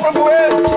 from where?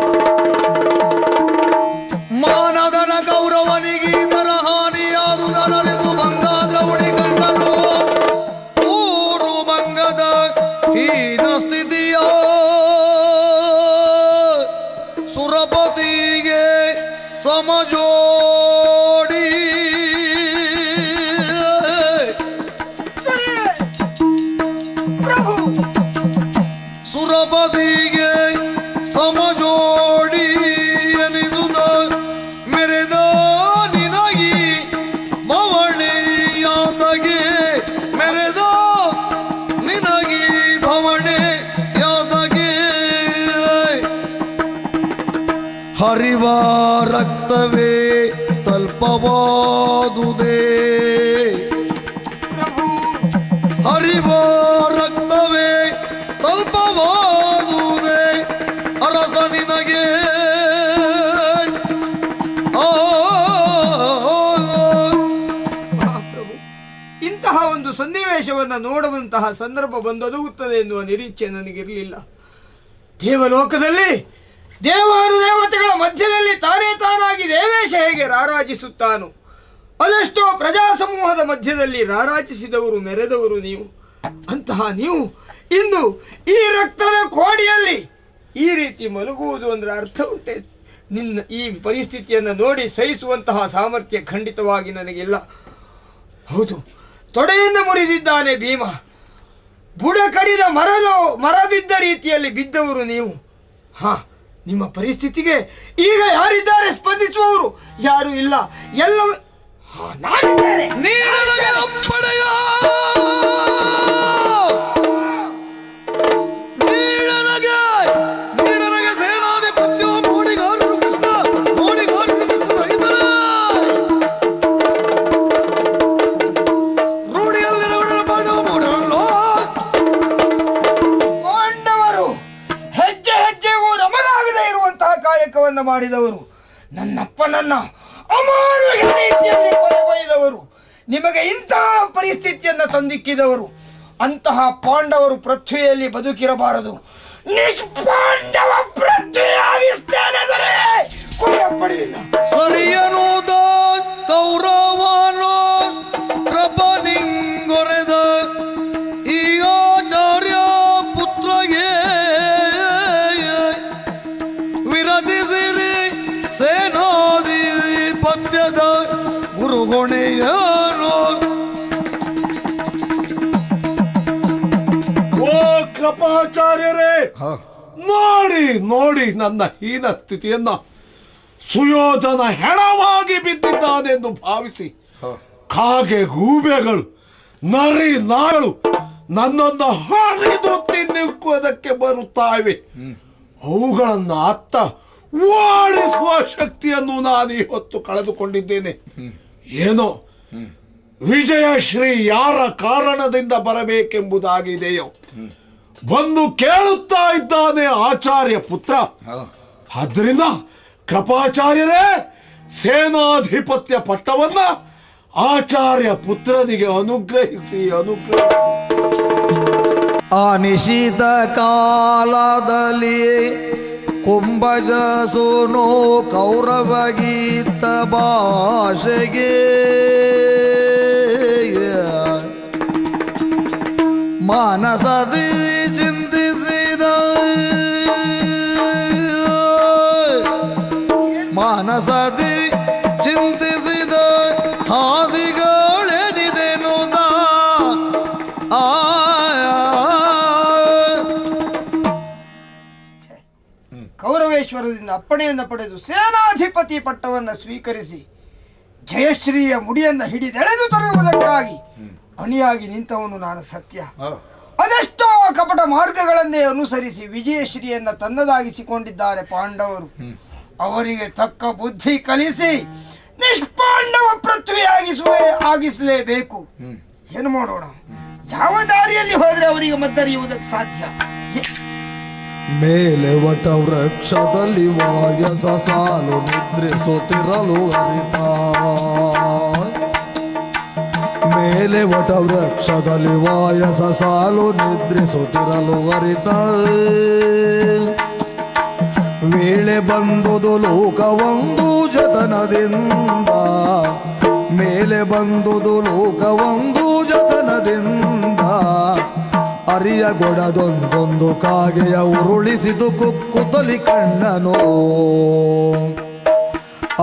ಹರಿವ ರಕ್ತವೇ ತಲ್ಪವಾದುದೇ. ಹರಿವ ರಕ್ತವೇ ತಲ್ಪವಾದುದೇ. ಅರಸ ನಿನಗೆ. ಇಂತಹ ಒಂದು ಸನ್ನಿವೇಶವನ್ನು ನೋಡುವಂತಹ ಸಂದರ್ಭ ಬಂದೊದಗುತ್ತದೆ ಎನ್ನುವ ನಿರೀಕ್ಷೆ ನನಗಿರಲಿಲ್ಲ. ದೇವಲೋಕದಲ್ಲಿ ದೇವಾನು ದೇವತೆಗಳ ಮಧ್ಯದಲ್ಲಿ ತಾನೇ ತಾನಾಗಿ ದೇವೇಶ ಹೇಗೆ ರಾರಾಜಿಸುತ್ತಾನೋ, ಅದೆಷ್ಟೋ ಪ್ರಜಾ ಸಮೂಹದ ಮಧ್ಯದಲ್ಲಿ ರಾರಾಜಿಸಿದವರು ಮೆರೆದವರು ನೀವು. ಅಂತಹ ನೀವು ಇಂದು ಈ ರಕ್ತದ ಕೋಡಿಯಲ್ಲಿ ಈ ರೀತಿ ಮಲಗುವುದು ಅಂದ್ರೆ ಅರ್ಥ ಉಂಟೆ. ನಿನ್ನ ಈ ಪರಿಸ್ಥಿತಿಯನ್ನು ನೋಡಿ ಸಹಿಸುವಂತಹ ಸಾಮರ್ಥ್ಯ ಖಂಡಿತವಾಗಿ ನನಗಿಲ್ಲ. ಹೌದು, ತೊಡೆಯನ್ನು ಮುರಿದಿದ್ದಾನೆ ಭೀಮ. ಬುಡ ಕಡಿದ ಮರದ ಮರ ಬಿದ್ದ ರೀತಿಯಲ್ಲಿ ಬಿದ್ದವರು ನೀವು. ಹಾ ನಿಮ್ಮ ಪರಿಸ್ಥಿತಿಗೆ ಈಗ ಯಾರಿದ್ದಾರೆ ಸ್ಪಂದಿಸುವವರು? ಯಾರು ಇಲ್ಲ. ಎಲ್ಲ ಹಾ, ನಾನಿದ್ದೇನೆ. ಮಾಡಿದವರು ನನ್ನಪ್ಪನನ್ನ ಅಮಾನುಷ ರೀತಿಯಲ್ಲಿ ಕೊಲೆಗೊಯ್ದವರು ನಿಮಗೆ ಇಂತಹ ಪರಿಸ್ಥಿತಿಯನ್ನು ತಂದಿಕ್ಕಿದವರು, ಅಂತಹ ಪಾಂಡವರು ಪೃಥ್ವಿಯಲ್ಲಿ ಬದುಕಿರಬಾರದು. ನಿಷ್ಪಾಂಡವ ಪೃಥ್ವಿಯಾಗಿಸ್ತೇನೆ ಸರಿಯನು ಕೌರವನು ನೋಡಿ ನೋಡಿ ನನ್ನ ಹೀನ ಸ್ಥಿತಿಯನ್ನ ಸುಯೋಧನ ಹೆಣವಾಗಿ ಬಿದ್ದಿದ್ದಾನೆಂದು ಭಾವಿಸಿ ಕಾಗೆ ಗೂಬೆಗಳು ನರಿ ನಾಳು ನನ್ನನ್ನು ಹರಿದು ತಿನ್ನುವುದಕ್ಕೆ ಬರುತ್ತಾವೆ ಅವುಗಳನ್ನ ಅತ್ತ ಓಡಿಸುವ ಶಕ್ತಿಯನ್ನು ನಾನು ಇವತ್ತು ಕಳೆದುಕೊಂಡಿದ್ದೇನೆ. ಏನೋ ವಿಜಯಶ್ರೀ ಯಾರ ಕಾರಣದಿಂದ ಬರಬೇಕೆಂಬುದಾಗಿದೆಯೋ. ಬಂದು ಕೇಳುತ್ತಾ ಇದ್ದಾನೆ ಆಚಾರ್ಯ ಪುತ್ರ. ಆದ್ದರಿಂದ ಕೃಪಾಚಾರ್ಯರೇ ಸೇನಾಧಿಪತ್ಯ ಪಟ್ಟವನ್ನ ಆಚಾರ್ಯ ಪುತ್ರನಿಗೆ ಅನುಗ್ರಹಿಸಿ ಅನುಗ್ರಹಿಸಿ. ಅನಿಶಿತ ಕಾಲದಲ್ಲಿ ಕುಂಭಜ ಸೋನು ಕೌರವ ಗೀತ ಭಾಷೆಗೆ ಮಾನಸದಿ ಚಿಂತಿಸಿದ. ಮಾನಸದಿ ಚಿಂತಿಸಿದ ಹಾದಿಗಳೇನಿದೆನು ಆ ಕೌರವೇಶ್ವರದಿಂದ ಅಪ್ಪಣೆಯನ್ನು ಪಡೆದು ಸೇನಾಧಿಪತಿ ಪಟ್ಟವನ್ನು ಸ್ವೀಕರಿಸಿ ಜಯಶ್ರೀಯ ಮುಡಿಯನ್ನು ಹಿಡಿದೆಳೆದು ತರುವುದಕ್ಕಾಗಿ ಅಣಿಯಾಗಿ ನಿಂತವನು ನಾನು ಸತ್ಯ. ಅದೆಷ್ಟೋ ಕಪಟ ಮಾರ್ಗಗಳನ್ನೇ ಅನುಸರಿಸಿ ವಿಜಯಶ್ರೀಯನ್ನ ತನ್ನದಾಗಿಸಿಕೊಂಡಿದ್ದಾರೆ ಪಾಂಡವರು. ಅವರಿಗೆ ತಕ್ಕ ಬುದ್ಧಿ ಕಲಿಸಿ ನಿಷ್ಪಾಂಡವ ಪೃಥ್ವಿಯಾಗಿಸುವ ಆಗಿಸಲೇಬೇಕು. ಏನು ಮಾಡೋಣ? ಯಾವ ದಾರಿಯಲ್ಲಿ ಹೋದ್ರೆ ಅವರಿಗೆ ಮದ್ದರಿಯುವುದಕ್ಕೆ ಸಾಧ್ಯ? ಮೇಲೆ ವಟ ವೃಕ್ಷದಲ್ಲಿ ವಾಯಸ ಸಾಲು ನಿದ್ರಿಸುತ್ತಿರಲು ಅರಿತ. ಮೇಲೆ ಒಟ ವೃಕ್ಷದಲ್ಲಿ ವಾಯಸ ಸಾಲು ನಿದ್ರಿಸುತ್ತಿರಲು ಅರಿತ ಬಂದುದು ಲೋಕವೊಂದು ಜತನದಿಂದ. ಮೇಲೆ ಬಂದುದು ಲೋಕವೊಂದು ಜತನದಿಂದ. ಅರಿಯಗೊಡದೊಂದೊಂದು ಕಾಗೆಯ ಉರುಳಿಸಿದು ಕುಕ್ಕುತಲಿ ಕಣ್ಣನು.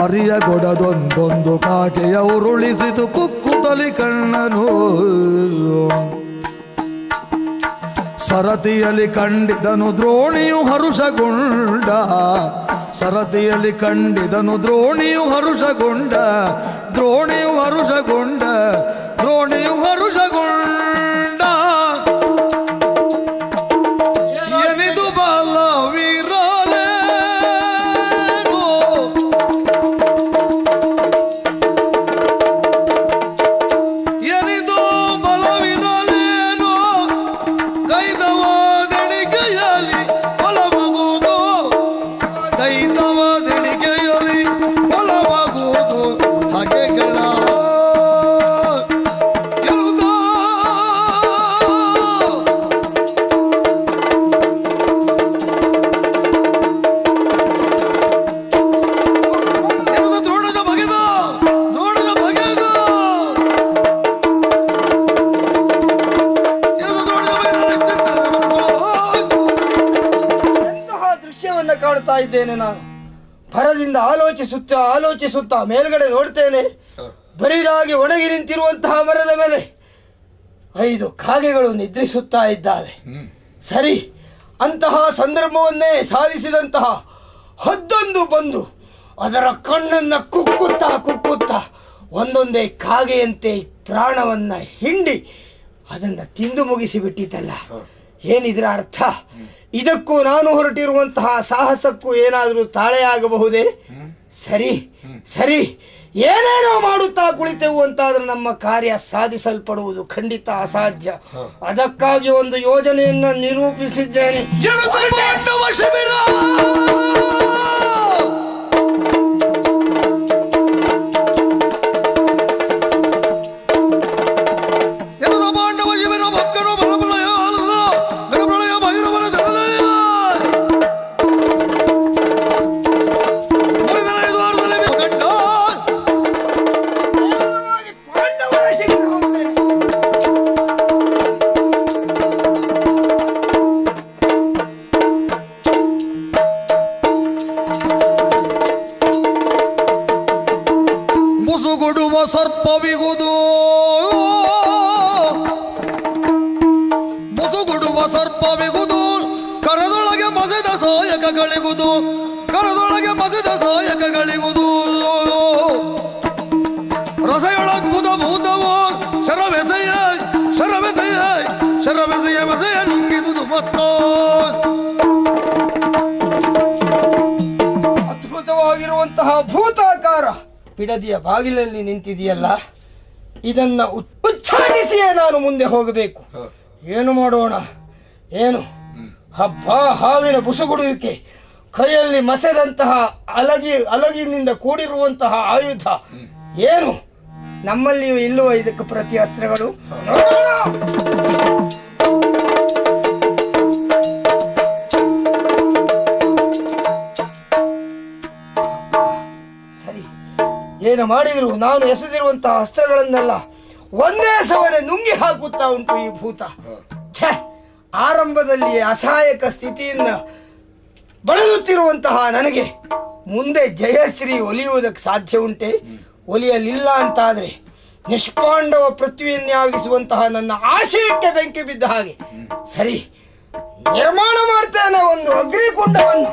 ಅರಿಯಗೊಡದೊಂದೊಂದು ಕಾಗೆಯ ಉರುಳಿಸಿದು ಕುಕ್ಕುತಲಿ ಕಣ್ಣನು. ಸರತಿಯಲ್ಲಿ ಕಂಡಿದನು ದ್ರೋಣಿಯು ಹರುಷಗೊಂಡ. ಸರತಿಯಲ್ಲಿ ಕಂಡಿದನು ದ್ರೋಣಿಯು ಹರುಷಗೊಂಡ. ದ್ರೋಣಿಯು ಹರುಷಗೊಂಡ. ದೃಶ್ಯವನ್ನ ಇದ್ದೇನೆ ನಾನು. ಭರದಿಂದ ಆಲೋಚಿಸುತ್ತಾ ಆಲೋಚಿಸುತ್ತಾ ಮೇಲ್ಗಡೆ ನೋಡ್ತೇನೆ. ಬರಿದಾಗಿ ಒಣಗಿ ನಿಂತಿರುವಂತಹ ಮರದ ಮೇಲೆ ಐದು ಕಾಗೆಗಳು ನಿದ್ರಿಸುತ್ತಾ ಇದ್ದಾವೆ. ಸರಿ ಅಂತಹ ಸಂದರ್ಭವನ್ನೇ ಸಾಧಿಸಿದಂತಹ ಹದ್ದೊಂದು ಬಂದು ಅದರ ಕಣ್ಣನ್ನ ಕುಕ್ಕುತ್ತಾ ಕುಕ್ಕುತ್ತಾ ಒಂದೊಂದೇ ಕಾಗೆಯಂತೆ ಪ್ರಾಣವನ್ನ ಹಿಂಡಿ ಅದನ್ನ ತಿಂದು ಮುಗಿಸಿ ಬಿಟ್ಟಿತಲ್ಲ ಏನಿದ್ರ ಅರ್ಥ? ಇದಕ್ಕೂ ನಾನು ಹೊರಟಿರುವಂತಹ ಸಾಹಸಕ್ಕೂ ಏನಾದರೂ ತಾಳೆಯಾಗಬಹುದೇ? ಸರಿ ಸರಿ. ಏನೇನೋ ಮಾಡುತ್ತಾ ಕುಳಿತೆವು ಅಂತಾದ್ರೆ ನಮ್ಮ ಕಾರ್ಯ ಸಾಧಿಸಲ್ಪಡುವುದು ಖಂಡಿತ ಅಸಾಧ್ಯ. ಅದಕ್ಕಾಗಿ ಒಂದು ಯೋಜನೆಯನ್ನು ನಿರೂಪಿಸಿದ್ದೇನೆ. ಸರ್ಪವಿಗುದು ಕರದೊಳಗೆ ಮಸೆದ ಸಾಯಕಗಳಿಗುದು ಕರದೊಳಗೆ ಮಸೆದ ಸಾಯಕಗಳಿಗುದು ರಸೆಯೊಳಗುದ ಭೂತವು ಶರವೆಸೆಯ ಶರವೆಸೆಯ ಶರವೆಸೆಯ ಮಸೆಯ ನುಂಗಿದುದು ಮತ್ತ. ಅದ್ಭುತವಾಗಿರುವಂತಹ ಭೂತಾಕಾರ ಬಿಡದಿಯ ಬಾಗಿಲಲ್ಲಿ ನಿಂತಿದೆಯಲ್ಲ ಇದನ್ನ ಉಚ್ಚಾಟಿಸಿಯೇ ನಾನು ಮುಂದೆ ಹೋಗಬೇಕು. ಏನು ಮಾಡೋಣ? ಏನು? ಹಬ್ಬ ಹಾವಿನ ಬುಸುಗುಡುವಿಕೆ, ಕೈಯಲ್ಲಿ ಮಸೆದಂತಹ ಅಲಗಿ, ಅಲಗಿನಿಂದ ಕೂಡಿರುವಂತಹ ಆಯುಧ. ಏನು? ನಮ್ಮಲ್ಲಿಯೂ ಇಲ್ಲುವ ಇದಕ್ಕೆ ಪ್ರತಿ ಅಸ್ತ್ರಗಳು. ಸರಿ. ಏನು ಮಾಡಿದ್ರು? ನಾನು ಎಸೆದಿರುವಂತಹ ಅಸ್ತ್ರಗಳನ್ನೆಲ್ಲ ಒಂದೇ ಸವನೆ ನುಂಗಿ ಹಾಕುತ್ತಾ ಉಂಟು ಈ ಭೂತ. ಆರಂಭದಲ್ಲಿ ಅಸಹಾಯಕ ಸ್ಥಿತಿಯನ್ನು ಬಳಲುತ್ತಿರುವಂತಹ ನನಗೆ ಮುಂದೆ ಜಯಶ್ರೀ ಒಲಿಯುವುದಕ್ಕೆ ಸಾಧ್ಯ ಉಂಟೆ? ಒಲಿಯಲಿಲ್ಲ ಅಂತಾದರೆ ನಿಷ್ಪಾಂಡವ ಪೃಥ್ವಿಯನ್ನಾಗಿಸುವಂತಹ ನನ್ನ ಆಶಯಕ್ಕೆ ಬೆಂಕಿ ಬಿದ್ದ ಹಾಗೆ. ಸರಿ, ನಿರ್ಮಾಣ ಮಾಡ್ತೇನೆ ಒಂದು ಅಗ್ನಿಕುಂಡವನ್ನು.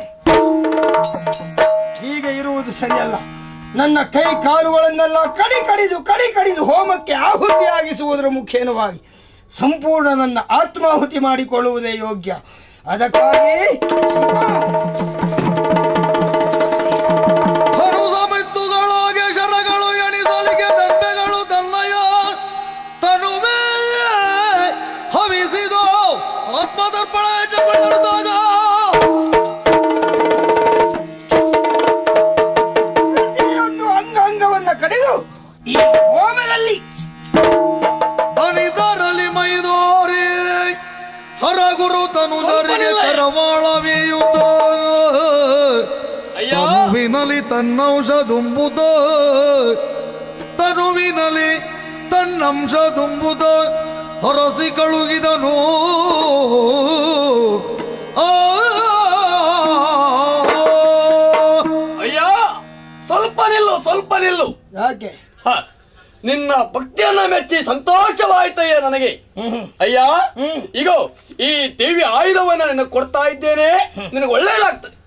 ಹೀಗೆ ಇರುವುದು ಸರಿಯಲ್ಲ. ನನ್ನ ಕೈ ಕಾಲುಗಳನ್ನೆಲ್ಲ ಕಡಿ ಕಡಿದು ಕಡಿ ಕಡಿದು ಹೋಮಕ್ಕೆ ಆಹುತಿಯಾಗಿಸುವುದರ ಮುಖೇನವಾಗಿ ಸಂಪೂರ್ಣ ನನ್ನ ಆತ್ಮಾಹುತಿ ಮಾಡಿಕೊಳ್ಳುವುದೇ ಯೋಗ್ಯ. ಅದಕ್ಕಾಗಿ ಹರಗುರು ತನು ಕರವಾಳವಿಯುತ ದುಂಬುದ ತನುವಿನಲ್ಲಿ ತನ್ನಂಶ ದುಂಬುದ ಹೊರಸಿ ಕಳುಗಿದನು. ಅಯ್ಯ. ಸ್ವಲ್ಪ ನಿಲ್ಲು ಸ್ವಲ್ಪ ನಿಲ್ಲು. ಯಾಕೆ? ನಿನ್ನ ಭಕ್ತಿಯನ್ನ ಮೆಚ್ಚಿ ಸಂತೋಷವಾಯ್ತಯ್ಯ ನನಗೆ. ಅಯ್ಯ ಈಗ ಈ ಟಿವಿ ಆಯುಧವನ್ನ ನಿನಗೆ ಕೊಡ್ತಾ ಇದ್ದೇನೆ. ನಿನಗೆ ಒಳ್ಳೆಯದಾಗ್ತದೆ